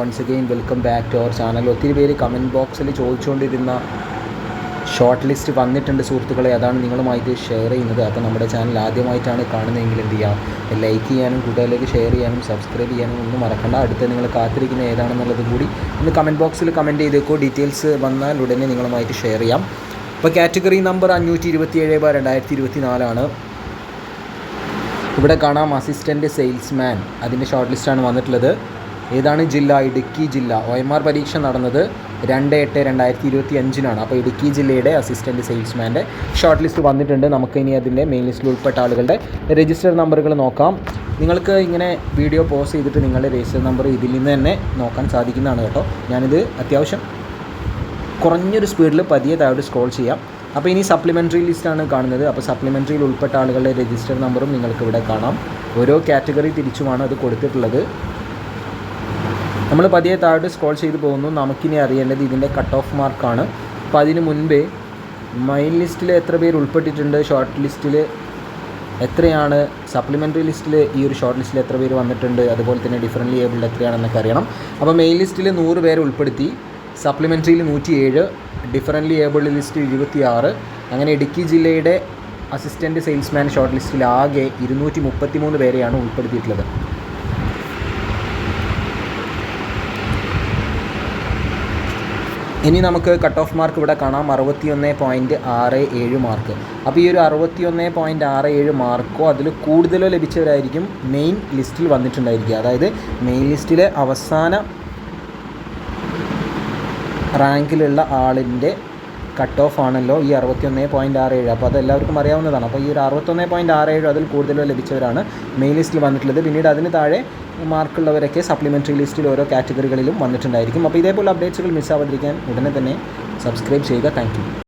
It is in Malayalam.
Once again welcome back to our channel ഒത്തിരി പേര് കമന്റ് ബോക്സിൽ ചോദിച്ചുകൊണ്ടിരുന്ന ഷോർട്ട് ലിസ്റ്റ് വന്നിട്ടുണ്ട് സുഹൃത്തുക്കളെ. അതാണ് നിങ്ങളുമായിട്ട് ഷെയർ ചെയ്യുന്നത്. അപ്പോൾ നമ്മുടെ ചാനൽ ആദ്യമായിട്ടാണ് കാണുന്നതെങ്കിൽ എന്ത് ചെയ്യാം? ലൈക്ക് ചെയ്യാനും കൂട്ടുകാരിലേക്ക് ഷെയർ ചെയ്യാനും സബ്സ്ക്രൈബ് ചെയ്യാനും ഒന്നും മറക്കണ്ട. അടുത്ത് നിങ്ങൾ കാത്തിരിക്കുന്ന ഏതാണെന്നുള്ളത് കൂടി ഒന്ന് കമന്റ് ബോക്സിൽ കമന്റ് ചെയ്തേക്കോ. ഡീറ്റെയിൽസ് വന്നാൽ ഉടനെ നിങ്ങളുമായിട്ട് ഷെയർ ചെയ്യാം. ഇപ്പോൾ കാറ്റഗറി നമ്പർ അഞ്ഞൂറ്റി ഇരുപത്തി ഏഴ് ബാർ രണ്ടായിരത്തി ഇരുപത്തി നാലാണ് ഇവിടെ കാണാം അസിസ്റ്റന്റ് സെയിൽസ്മാൻ അതിന്റെ ഷോർട്ട് ലിസ്റ്റാണ് വന്നിട്ടുള്ളത്. ഏതാണ് ജില്ല? ഇടുക്കി ജില്ല. ഒ എം ആർ പരീക്ഷ നടന്നത് രണ്ട് എട്ട് രണ്ടായിരത്തി ഇരുപത്തി അഞ്ചിനാണ് അപ്പോൾ ഇടുക്കി ജില്ലയുടെ അസിസ്റ്റന്റ് സെയിൽസ്മാന്റെ ഷോർട്ട് ലിസ്റ്റ് വന്നിട്ടുണ്ട്. നമുക്ക് ഇനി അതിന്റെ മെയിൻ ലിസ്റ്റിൽ ഉൾപ്പെട്ട ആളുകളുടെ രജിസ്റ്റർ നമ്പറുകൾ നോക്കാം. നിങ്ങൾക്ക് ഇങ്ങനെ വീഡിയോ പോസ് ചെയ്തിട്ട് നിങ്ങളുടെ രജിസ്റ്റർ നമ്പർ ഇതിൽ നിന്ന് തന്നെ നോക്കാൻ സാധിക്കുന്നതാണ് കേട്ടോ. ഞാനിത് അത്യാവശ്യം കുറഞ്ഞൊരു സ്പീഡിൽ പതിയെ താഴോട്ട് സ്ക്രോൾ ചെയ്യാം. അപ്പോൾ ഇനി സപ്ലിമെന്ററി ലിസ്റ്റാണ് കാണുന്നത്. അപ്പോൾ സപ്ലിമെന്ററിയിൽ ഉൾപ്പെട്ട ആളുകളുടെ രജിസ്റ്റർ നമ്പറും നിങ്ങൾക്ക് ഇവിടെ കാണാം. ഓരോ കാറ്റഗറി തിരിച്ചുമാണ് അത് കൊടുത്തിട്ടുള്ളത്. നമ്മൾ പതിയെ താഴോട്ട് സ്ക്രോൾ ചെയ്ത് പോകുന്നു. നമുക്കിനി അറിയേണ്ടത് ഇതിന്റെ കട്ട് ഓഫ് മാർക്കാണ് അപ്പോൾ അതിന് മുൻപേ മൈൻ ലിസ്റ്റിൽ എത്ര പേര് ഉൾപ്പെട്ടിട്ടുണ്ട്? ഷോർട്ട് ലിസ്റ്റിൽ എത്രയാണ്? സപ്ലിമെന്ററി ലിസ്റ്റിൽ ഈ ഒരു ഷോർട്ട് ലിസ്റ്റിൽ എത്ര പേര് വന്നിട്ടുണ്ട്? അതുപോലെ തന്നെ ഡിഫറന്റ്ലി ഏബിൾഡ് എത്രയാണെന്നൊക്കെ അറിയണം. അപ്പോൾ മെയിൻ ലിസ്റ്റിൽ നൂറ് പേരെ ഉൾപ്പെടുത്തി. സപ്ലിമെന്ററിയിൽ നൂറ്റി ഏഴ് ഡിഫറന്റ്ലി ഏബിൾഡ് ലിസ്റ്റ് ഇരുപത്തി ആറ് അങ്ങനെ ഇടുക്കി ജില്ലയുടെ അസിസ്റ്റന്റ് സെയിൽസ്മാൻ ഷോർട്ട് ലിസ്റ്റിൽ ആകെ ഇരുന്നൂറ്റി മുപ്പത്തി മൂന്ന് പേരെയാണ് ഉൾപ്പെടുത്തിയിട്ടുള്ളത്. ഇനി നമുക്ക് കട്ട് ഓഫ് മാർക്ക് ഇവിടെ കാണാം. അറുപത്തിയൊന്ന് പോയിന്റ് ആറ് ഏഴ് മാർക്ക് അപ്പോൾ ഈ ഒരു അറുപത്തിയൊന്ന് പോയിന്റ് ആറ് ഏഴ് മാർക്കോ അതിൽ കൂടുതലോ ലഭിച്ചവരായിരിക്കും മെയിൻ ലിസ്റ്റിൽ വന്നിട്ടുണ്ടായിരിക്കുക. അതായത് മെയിൻ ലിസ്റ്റിലെ അവസാന റാങ്കിലുള്ള ആളിന്റെ കട്ട് ഓഫ് ആണല്ലോ ഈ അറുപത്തിയൊന്ന് പോയിന്റ് ആറ് ഏഴ്. അപ്പോൾ അത് എല്ലാവർക്കും അറിയാവുന്നതാണ്. അപ്പോൾ ഈ ഒരു അറുപത്തൊന്ന് പോയിന്റ് ആറ് ഏഴ് അതിൽ കൂടുതലോ ലഭിച്ചവരാണ് മെയിൻ ലിസ്റ്റിൽ വന്നിട്ടുള്ളത്. പിന്നീട് അതിന് താഴെ മാർക്കുള്ളവരൊക്കെ സപ്ലിമെന്ററി ലിസ്റ്റിൽ ഓരോ കാറ്റഗറികളിലും വന്നിട്ടുണ്ടായിരിക്കും. അപ്പോൾ ഇതേപോലെ അപ്ഡേറ്റ്സുകൾ മിസ്സാവാതിരിക്കാൻ ഉടനെ തന്നെ സബ്സ്ക്രൈബ് ചെയ്യുക. താങ്ക്